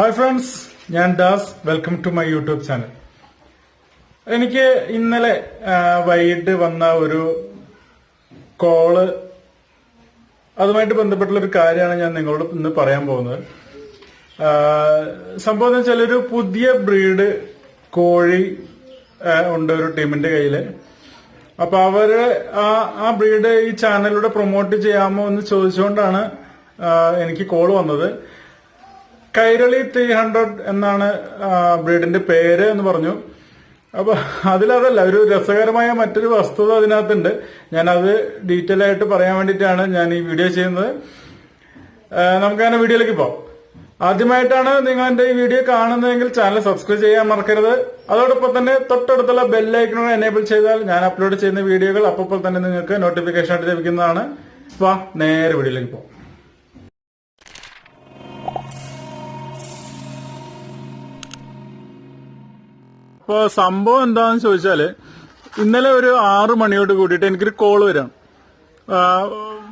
Hi friends ഞാൻ Das. Welcome to my YouTube channel എനിക്ക് ഇന്നലെ വൈകിട്ട് വന്ന ഒരു കോൾ അതുമായിട്ട് ബന്ധപ്പെട്ടുള്ള ഒരു കാര്യമാണ് ഞാൻ നിങ്ങളോട് ഇന്ന് പറയാൻ പോകുന്നത്. സംഭവം എന്ന് വെച്ചാൽ ഒരു പുതിയ ബ്രീഡ് കോഴി ഉണ്ട് ഒരു ടീമിന്റെ കയ്യിൽ. അപ്പൊ അവർ ആ ആ ബ്രീഡ് ഈ ചാനലിലൂടെ പ്രൊമോട്ട് ചെയ്യാമോ എന്ന് ചോദിച്ചുകൊണ്ടാണ് എനിക്ക് കോൾ വന്നത്. കൈരളി ത്രീ ഹൺഡ്രഡ് എന്നാണ് ബ്രീഡിന്റെ പേര് എന്ന് പറഞ്ഞു. അപ്പൊ അതിലതല്ല ഒരു രസകരമായ മറ്റൊരു വസ്തുത അതിനകത്തുണ്ട്. ഞാനത് ഡീറ്റെയിൽ ആയിട്ട് പറയാൻ വേണ്ടിയിട്ടാണ് ഞാൻ ഈ വീഡിയോ ചെയ്യുന്നത്. നമുക്ക് അങ്ങനെ വീഡിയോയിലേക്ക് പോവാം ആദ്യമായിട്ടാണ് നിങ്ങൾ എന്റെ ഈ വീഡിയോ കാണുന്നതെങ്കിൽ ചാനൽ സബ്സ്ക്രൈബ് ചെയ്യാൻ മറക്കരുത്. അതോടൊപ്പം തന്നെ തൊട്ടടുത്തുള്ള ബെല്ലൈക്കണോട് എനേബിൾ ചെയ്താൽ ഞാൻ അപ്ലോഡ് ചെയ്യുന്ന വീഡിയോകൾ അപ്പോൾ തന്നെ നിങ്ങൾക്ക് നോട്ടിഫിക്കേഷൻ ആയിട്ട് ലഭിക്കുന്നതാണ്. വാ നേരെ വീഡിയോയിലേക്ക് പോവാം ഇപ്പൊ സംഭവം എന്താന്ന് ചോദിച്ചാൽ ഇന്നലെ ഒരു ആറു മണിയോട് കൂടിയിട്ട് എനിക്കൊരു കോൾ വരാം.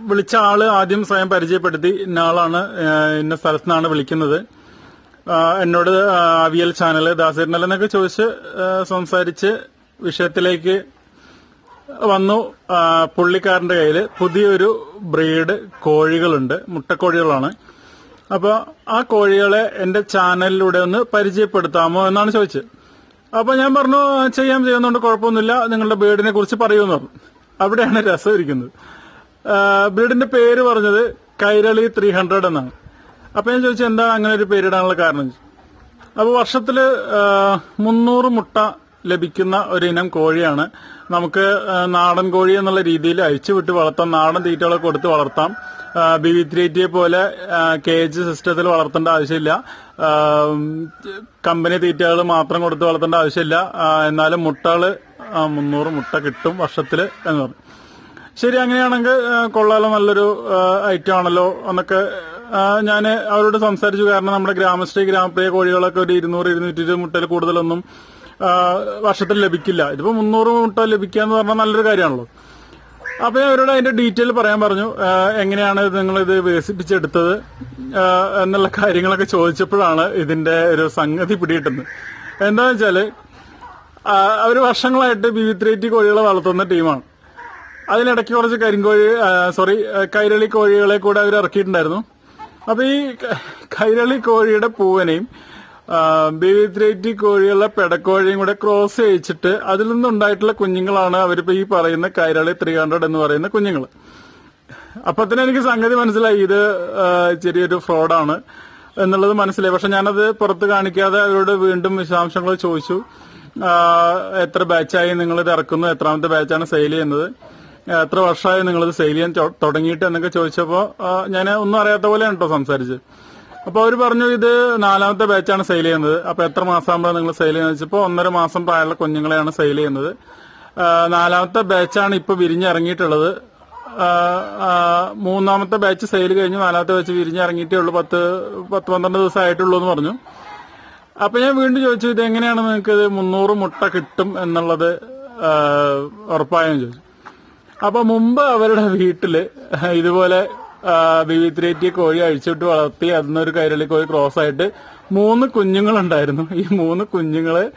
വിളിച്ച ആൾ ആദ്യം സ്വയം പരിചയപ്പെടുത്തി ഇന്ന ആളാണ് ഇന്ന സ്ഥലത്ത് നിന്നാണ് വിളിക്കുന്നത് എന്നോട് അവിയൽ ചാനൽ ദാസേരനൽ എന്നൊക്കെ ചോദിച്ച് സംസാരിച്ച് വിഷയത്തിലേക്ക് വന്നു. പുള്ളിക്കാരന്റെ കയ്യിൽ പുതിയൊരു ബ്രീഡ് കോഴികളുണ്ട് മുട്ടക്കോഴികളാണ്. അപ്പോൾ ആ കോഴികളെ എന്റെ ചാനലിലൂടെ ഒന്ന് പരിചയപ്പെടുത്താമോ എന്നാണ് ചോദിച്ചത്. അപ്പൊ ഞാൻ പറഞ്ഞു ചെയ്യാൻ ചെയ്യാം ചെയ്യുന്നുണ്ട് കുഴപ്പമൊന്നുമില്ല. നിങ്ങളുടെ ബേഡിനെ കുറിച്ച് പറയുമെന്ന് പറഞ്ഞു. അവിടെയാണ് രസം ഇരിക്കുന്നത് ആ, ബ്രീഡിന്റെ പേര് പറഞ്ഞത് കൈരളി ത്രീ ഹൺഡ്രഡ് എന്നാണ്. അപ്പൊ ഞാൻ ചോദിച്ചു എന്താ അങ്ങനെ ഒരു പേരിടാനുള്ള കാരണം? അപ്പോൾ വർഷത്തിൽ മുന്നൂറ് മുട്ട ലഭിക്കുന്ന ഒരു ഇനം കോഴിയാണ് നമുക്ക് നാടൻ കോഴി എന്നുള്ള രീതിയിൽ അഴിച്ചു വിട്ട് വളർത്താം. നാടൻ തീറ്റകളൊക്കെ കൊടുത്ത് വളർത്താം. ബി വി ത്രീ പോലെ കേജ് സിസ്റ്റത്തിൽ വളർത്തേണ്ട ആവശ്യമില്ല. കമ്പനി തീറ്റകൾ മാത്രം കൊടുത്ത് വളർത്തേണ്ട ആവശ്യമില്ല. എന്നാലും മുട്ടകൾ മുന്നൂറ് മുട്ട കിട്ടും വർഷത്തിൽ എന്ന് പറഞ്ഞു. ശരി അങ്ങനെയാണെങ്കിൽ കൊള്ളാലോ നല്ലൊരു ഐറ്റം ആണല്ലോ എന്നൊക്കെ ഞാൻ അവരോട് സംസാരിച്ചു. കാരണം നമ്മുടെ ഗ്രാമശ്രീ ഗ്രാമപ്രിയ കോഴികളൊക്കെ ഒരു ഇരുന്നൂറ് ഇരുന്നൂറ്റി ഇരുപത് മുട്ടയിൽ കൂടുതലൊന്നും വർഷത്തിൽ ലഭിക്കില്ല. ഇതിപ്പോൾ മുന്നൂറ് മുട്ട ലഭിക്കുക എന്ന് പറഞ്ഞാൽ നല്ലൊരു കാര്യമാണല്ലോ. അപ്പൊ ഞാൻ അവരോട് അതിന്റെ ഡീറ്റെയിൽ പറയാൻ പറഞ്ഞു. എങ്ങനെയാണ് നിങ്ങൾ ഇത് വികസിപ്പിച്ചെടുത്തത് എന്നുള്ള കാര്യങ്ങളൊക്കെ ചോദിച്ചപ്പോഴാണ് ഇതിന്റെ ഒരു സംഗതി പിടികിട്ടുന്നത്. എന്താന്ന് വെച്ചാൽ അവർ വർഷങ്ങളായിട്ട് വർഷങ്ങളായിട്ട് ബിവിത്രേറ്റി കോഴികളെ വളർത്തുന്ന ടീമാണ്. അതിനിടയ്ക്ക് കുറച്ച് കരിങ്കോഴി സോറി കൈരളി കോഴികളെ കൂടെ അവർ ഇറക്കിയിട്ടുണ്ടായിരുന്നു. അപ്പൊ ഈ കൈരളി കോഴിയുടെ പൂവനെയും ബിവിത്രേറ്റി കോഴിയുള്ള പെടക്കോഴിയും കൂടെ ക്രോസ് ചെയ്യിച്ചിട്ട് അതിൽ നിന്നുണ്ടായിട്ടുള്ള കുഞ്ഞുങ്ങളാണ് അവരിപ്പോ ഈ പറയുന്ന കൈരളി ത്രീ ഹൺഡ്രഡ് എന്ന് പറയുന്ന കുഞ്ഞുങ്ങൾ. അപ്പൊ തന്നെ എനിക്ക് സംഗതി മനസ്സിലായി. ഇത് ചെറിയൊരു ഫ്രോഡാണ് എന്നുള്ളത് മനസ്സിലായി. പക്ഷെ ഞാനത് പുറത്ത് കാണിക്കാതെ അവരോട് വീണ്ടും വിശദാംശങ്ങൾ ചോദിച്ചു. എത്ര ബാച്ചായി നിങ്ങൾ ഇത് ഇറക്കുന്നു? എത്രാമത്തെ ബാച്ചാണ് സെയിൽ ചെയ്യുന്നത്? എത്ര വർഷമായി നിങ്ങളിത് സെയിൽ ചെയ്യാൻ തുടങ്ങിയിട്ട് എന്നൊക്കെ ചോദിച്ചപ്പോൾ ഞാൻ ഒന്നും അറിയാത്ത പോലെയാണ് കേട്ടോ സംസാരിച്ചത്. അപ്പൊ അവർ പറഞ്ഞു ഇത് നാലാമത്തെ ബാച്ചാണ് സെയിൽ ചെയ്യുന്നത്. അപ്പൊ എത്ര മാസമാകുമ്പോൾ നിങ്ങൾ സെയിൽ ചെയ്യുന്നത് വെച്ചപ്പോ ഒന്നര മാസം പ്രായമുള്ള കുഞ്ഞുങ്ങളെയാണ് സെയിൽ ചെയ്യുന്നത്. നാലാമത്തെ ബാച്ചാണ് ഇപ്പൊ വിരിഞ്ഞിറങ്ങിയിട്ടുള്ളത്. മൂന്നാമത്തെ ബാച്ച് സെയിൽ കഴിഞ്ഞ് നാലാമത്തെ ബാച്ച് വിരിഞ്ഞിറങ്ങിയിട്ടേ ഉള്ളൂ. പത്ത് പത്ത് പന്ത്രണ്ട് ദിവസം ആയിട്ടുള്ളൂ എന്ന് പറഞ്ഞു. അപ്പൊ ഞാൻ വീണ്ടും ചോദിച്ചു ഇത് എങ്ങനെയാണ് നിങ്ങൾക്ക് ഇത് മുന്നൂറ് മുട്ട കിട്ടും എന്നുള്ളത് ഉറപ്പായെന്ന് ചോദിച്ചു. അപ്പൊ മുമ്പ് അവരുടെ വീട്ടിൽ ഇതുപോലെ വിവിത്രേറ്റി കോഴി അഴിച്ചിട്ട് വളർത്തി അതിനൊരു കൈരളി കോഴി ക്രോസ് ആയിട്ട് മൂന്ന് കുഞ്ഞുങ്ങളുണ്ടായിരുന്നു. ഈ മൂന്ന് കുഞ്ഞുങ്ങൾ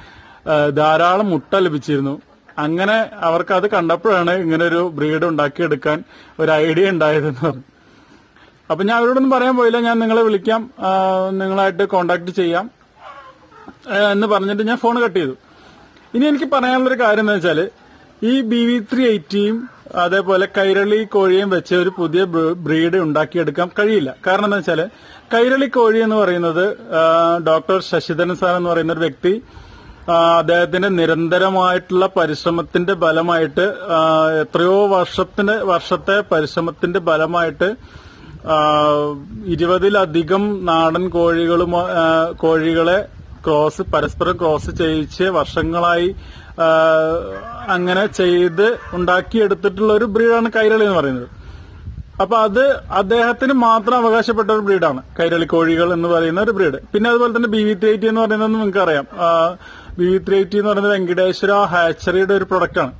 ധാരാളം മുട്ട ലഭിച്ചിരുന്നു. അങ്ങനെ അവർക്ക് അത് കണ്ടപ്പോഴാണ് ഇങ്ങനെ ഒരു ബ്രീഡ് ഉണ്ടാക്കിയെടുക്കാൻ ഒരു ഐഡിയ ഉണ്ടായതെന്ന് പറഞ്ഞു. അപ്പൊ ഞാൻ അവരോടൊന്നും പറയാൻ പോയില്ല. ഞാൻ നിങ്ങളെ വിളിക്കാം. നിങ്ങളായിട്ട് കോണ്ടാക്ട് ചെയ്യാം. എന്ന് പറഞ്ഞിട്ട് ഞാൻ ഫോൺ കട്ട് ചെയ്തു. ഇനി എനിക്ക് പറയാനുള്ളൊരു കാര്യം എന്ന് വെച്ചാൽ ഈ ബി വി ത്രീ എയ്റ്റിയും അതേപോലെ കൈരളി കോഴിയും വെച്ച് ഒരു പുതിയ ബ്ര- ബ്രീഡ് ഉണ്ടാക്കിയെടുക്കാൻ കഴിയില്ല. കാരണം എന്താ വെച്ചാൽ കൈരളി കോഴി എന്ന് പറയുന്നത് ഡോക്ടർ ശശിധരൻ സാർ എന്ന് പറയുന്ന ഒരു വ്യക്തി അദ്ദേഹത്തിന്റെ നിരന്തരമായിട്ടുള്ള പരിശ്രമത്തിന്റെ ഫലമായിട്ട് എത്രയോ വർഷത്തിന്റെ വർഷത്തെ പരിശ്രമത്തിന്റെ ഫലമായിട്ട് ഇരുപതിലധികം നാടൻ കോഴികളും കോഴികളെ ക്രോസ് പരസ്പരം ക്രോസ് ചെയ്യിച്ച് വർഷങ്ങളായി അങ്ങനെ ചെയ്ത് ഉണ്ടാക്കിയെടുത്തിട്ടുള്ള ഒരു ബ്രീഡാണ് കൈരളി എന്ന് പറയുന്നത്. അപ്പൊ അത് അദ്ദേഹത്തിന് മാത്രം അവകാശപ്പെട്ട ഒരു ബ്രീഡാണ്. കൈരളി കോഴികൾ എന്ന് പറയുന്ന ഒരു ബ്രീഡ്. പിന്നെ അതുപോലെ തന്നെ ബി വി ത്രീ എയ്റ്റി എന്ന് പറയുന്നത് നിങ്ങൾക്ക് അറിയാം. ബി വി ത്രീ എയ്റ്റി എന്ന് പറയുന്നത് വെങ്കടേശ്വര ഹാച്ചറിയുടെ ഒരു പ്രൊഡക്റ്റാണ്.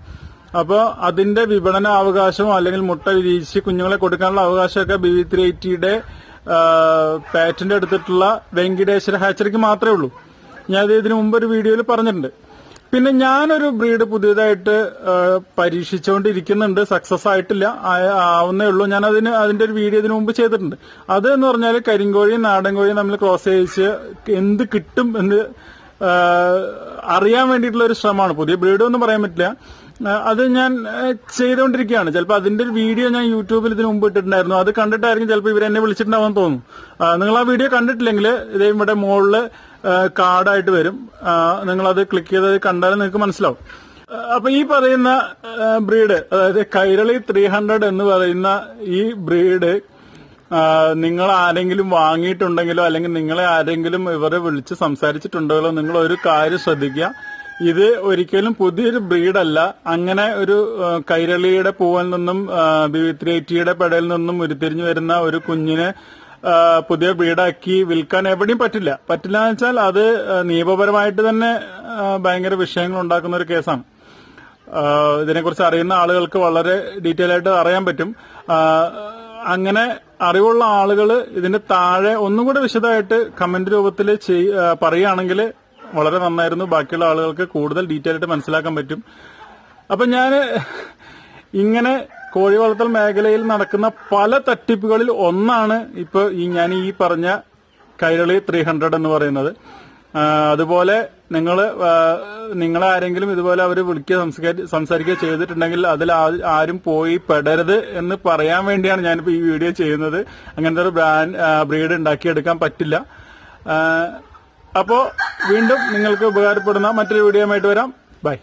അപ്പോൾ അതിന്റെ വിപണന അവകാശമോ അല്ലെങ്കിൽ മുട്ട വിരിയിച്ച് കുഞ്ഞുങ്ങളെ കൊടുക്കാനുള്ള അവകാശമൊക്കെ ബി വി ത്രീ എയ്റ്റിയുടെ പാറ്റന്റ് എടുത്തിട്ടുള്ള വെങ്കിടേശ്വര ഹാച്ചറിക്ക് മാത്രമേ ഉള്ളൂ. ഞാൻ ഇതിനു മുമ്പ് ഒരു വീഡിയോയിൽ പറഞ്ഞിട്ടുണ്ട്. പിന്നെ ഞാനൊരു ബ്രീഡ് പുതിയതായിട്ട് പരീക്ഷിച്ചുകൊണ്ടിരിക്കുന്നുണ്ട്. സക്സസ് ആയിട്ടില്ല. ആവുന്നേ ഉള്ളൂ. ഞാൻ അതിന് അതിന്റെ ഒരു വീഡിയോ ഇതിനു മുമ്പ് ചെയ്തിട്ടുണ്ട്. അത് എന്ന് പറഞ്ഞാൽ കരിങ്കോഴിയും നാടൻ കോഴിയും തമ്മിൽ ക്രോസ് ചെയ്യിച്ച് എന്ത് കിട്ടും എന്ന് അറിയാൻ വേണ്ടിയിട്ടുള്ള ഒരു ശ്രമമാണ്. പുതിയ ബ്രീഡ് ഒന്നും പറയാൻ പറ്റില്ല. അത് ഞാൻ ചെയ്തുകൊണ്ടിരിക്കുകയാണ്. ചിലപ്പോൾ അതിന്റെ ഒരു വീഡിയോ ഞാൻ യൂട്യൂബിൽ ഇതിന് മുമ്പ് ഇട്ടിട്ടുണ്ടായിരുന്നു. അത് കണ്ടിട്ടായിരിക്കും ചിലപ്പോൾ ഇവരെന്നെ വിളിച്ചിട്ടുണ്ടാവാൻ തോന്നുന്നു നിങ്ങൾ ആ വീഡിയോ കണ്ടിട്ടില്ലെങ്കിൽ ഇതേ ഇവിടെ മുകളിൽ കാർഡായിട്ട് വരും. നിങ്ങൾ അത് ക്ലിക്ക് ചെയ്ത് കണ്ടാൽ നിങ്ങൾക്ക് മനസ്സിലാവും. അപ്പൊ ഈ പറയുന്ന ബ്രീഡ് അതായത് കൈരളി ത്രീ ഹൺഡ്രഡ് എന്ന് പറയുന്ന ഈ ബ്രീഡ് നിങ്ങൾ ആരെങ്കിലും വാങ്ങിയിട്ടുണ്ടെങ്കിലോ അല്ലെങ്കിൽ നിങ്ങളെ ആരെങ്കിലും ഇവരെ വിളിച്ച് സംസാരിച്ചിട്ടുണ്ടെങ്കിലോ നിങ്ങൾ ഒരു കാര്യം ശ്രദ്ധിക്കുക. ഇത് ഒരിക്കലും പുതിയൊരു ബ്രീഡല്ല അങ്ങനെ ഒരു കൈരളിയുടെ പൂവിൽ നിന്നും ത്രീ എയ്റ്റിയുടെ പെടയിൽ നിന്നും ഉരുത്തിരിഞ്ഞു വരുന്ന ഒരു കുഞ്ഞിനെ പുതിയ വീടാക്കി വിൽക്കാൻ എവിടെയും പറ്റില്ല. പറ്റില്ല എന്ന് വെച്ചാൽ അത് നിയമപരമായിട്ട് തന്നെ ഭയങ്കര വിഷയങ്ങൾ ഉണ്ടാക്കുന്ന ഒരു കേസാണ്. ഇതിനെക്കുറിച്ച് അറിയുന്ന ആളുകൾക്ക് വളരെ ഡീറ്റെയിൽ ആയിട്ട് അറിയാൻ പറ്റും. അങ്ങനെ അറിവുള്ള ആളുകൾ ഇതിന്റെ താഴെ ഒന്നും കൂടെ വിശദമായിട്ട് കമന്റ് രൂപത്തിൽ പറയുകയാണെങ്കിൽ വളരെ നന്നായിരുന്നു. ബാക്കിയുള്ള ആളുകൾക്ക് കൂടുതൽ ഡീറ്റെയിൽ ആയിട്ട് മനസ്സിലാക്കാൻ പറ്റും. അപ്പൊ ഞാൻ ഇങ്ങനെ കോഴി വളർത്തൽ മേഖലയിൽ നടക്കുന്ന പല തട്ടിപ്പുകളിൽ ഒന്നാണ് ഇപ്പൊ ഈ ഞാൻ ഈ പറഞ്ഞ കൈരളി ത്രീ ഹൺഡ്രഡ് എന്ന് പറയുന്നത്. അതുപോലെ നിങ്ങൾ നിങ്ങൾ ആരെങ്കിലും ഇതുപോലെ അവർ വിളിക്കുക സംസാരി- സംസാരിക്കുക ചെയ്തിട്ടുണ്ടെങ്കിൽ അതിൽ ആരും പോയി പെടരുത് എന്ന് പറയാൻ വേണ്ടിയാണ് ഞാനിപ്പോൾ ഈ വീഡിയോ ചെയ്യുന്നത്. അങ്ങനത്തെ ഒരു ബ്രാൻഡ് ബ്രീഡ് ഉണ്ടാക്കിയെടുക്കാൻ പറ്റില്ല. അപ്പോൾ അപ്പോ വീണ്ടും നിങ്ങൾക്ക് ഉപകാരപ്പെടുന്ന മറ്റൊരു വീഡിയോ ആയിട്ട് വരാം. ബൈ.